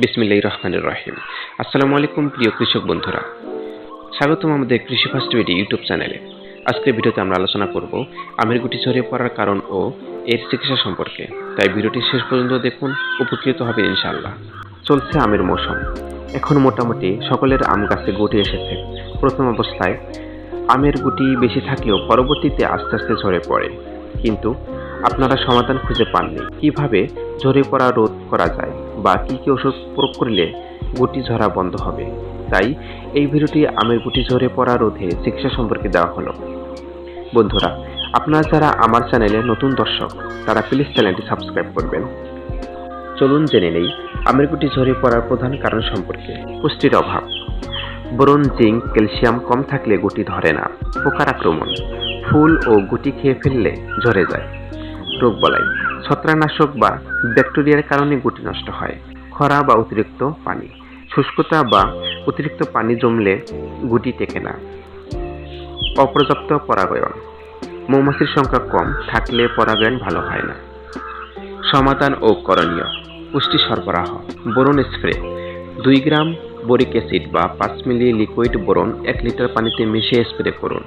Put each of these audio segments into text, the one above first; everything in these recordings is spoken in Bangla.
বিসমিল্লাহ রহমানুর রহিম। আসসালামু আলাইকুম প্রিয় কৃষক বন্ধুরা। স্বাগতম আমাদের কৃষি ফার্স্ট ভিডিও ইউটিউব চ্যানেলে। আজকের ভিডিওতে আমরা আলোচনা করব আমের গুটি ছড়িয়ে পড়ার কারণ ও এর চিকিৎসা সম্পর্কে। তাই ভিডিওটি শেষ পর্যন্ত দেখুন, উপকৃত হবেন ইনশাআল্লাহ। চলছে আমের মৌসুম। এখন মোটামুটি সকলের আম গাছে গুটি এসেছে। প্রথম অবস্থায় আমের গুটি বেশি থাকলেও পরবর্তীতে আস্তে আস্তে ঝরে পড়ে। কিন্তু আপনারা সমাধান খুঁজে পাননি। কীভাবে ঝরে পড়া রোধ করা যায়? বা কি কি ওষুধ প্রয়োগ করলে গুটি ঝরা বন্ধ হবে? তাই এই ভিডিওটি আমের গুটি ঝরে পড়া রোধে চিকিৎসা সম্পর্কে দেওয়া হলো। বন্ধুরা, আপনারা যারা আমার চ্যানেলে নতুন দর্শক, তারা প্লিজ চ্যানেলটি সাবস্ক্রাইব করবেন। চলুন জেনে নেই, আমের গুটি ঝরে পড়ার প্রধান কারণ সম্পর্কে পুষ্টির অভাব। বোরন, জিঙ্ক, ক্যালসিয়াম কম থাকলে গুটি ধরে না। পোকার আক্রমণ, ফুল ও গুটি খেয়ে ফেললে ঝরে যায়। রোগ বলাই। ছত্রাকনাশক বা ব্যাকটেরিয়ার কারণে গুটি নষ্ট হয়, খরা বা অতিরিক্ত পানি, শুষ্কতা বা অতিরিক্ত পানি জমলে গুটি টেকে না। অপর্যাপ্ত পরাগায়ন, মৌমাছির সংখ্যা কম থাকলে পরাগায়ন ভালো হয় না। সমাধান ও করণীয়, পুষ্টি সরবরাহ বোরন স্প্রে, দুই গ্রাম বোরিক অ্যাসিড বা পাঁচ মিলি লিকুইড বোরন এক লিটার পানিতে মিশিয়ে স্প্রে করুন।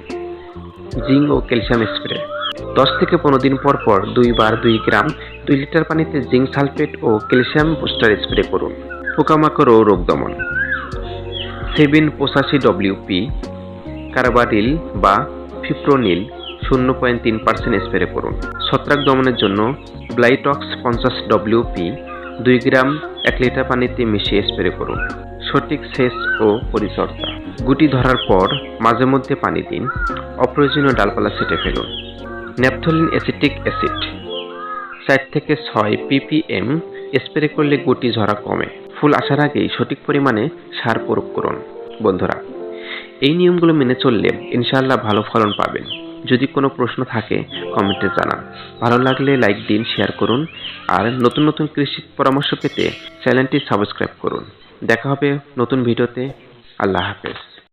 জিঙ্ক ও ক্যালসিয়াম স্প্রে। দশ থেকে পনেরো দিন পর পর দুইবার দুই গ্রাম দুই লিটার পানিতে জিঙ্ক সালফেট ও ক্যালসিয়াম বুস্টার স্প্রে করুন। পোকামাকড় ও রোগ দমন। সেভেন পঁচাশি ডব্লিউপি কার্বারিল বা ফিপ্রোনিল শূন্য পয়েন্ট তিন পার্সেন্ট স্প্রে করুন। ছত্রাক দমনের জন্য ব্লাইটক্স পঞ্চাশ ডব্লিউপি দুই গ্রাম এক লিটার পানিতে মিশিয়ে স্প্রে করুন। সঠিক সেচ ও পরিচর্যা। গুটি ধরার পর মাঝে মধ্যে পানি দিন। অপ্রয়োজনীয় ডালপালা সেটে ফেলুন। Naphthalene acetic acid. চার থেকে ছয় পিপিএম স্প্রে করলে গুটি ঝরা কমে। ফুল আসার আগেই সঠিক পরিমাণে সার প্রয়োগ করুন। বন্ধুরা, এই নিয়মগুলো মেনে চললে ইনশাআল্লাহ ভালো ফলন পাবেন। যদি কোনো প্রশ্ন থাকে, কমেন্টে জানান। ভালো লাগলে লাইক দিন, শেয়ার করুন। আর নতুন নতুন কৃষি পরামর্শ পেতে চ্যানেলটি সাবস্ক্রাইব করুন। দেখা হবে নতুন ভিডিওতে। আল্লাহ হাফেজ।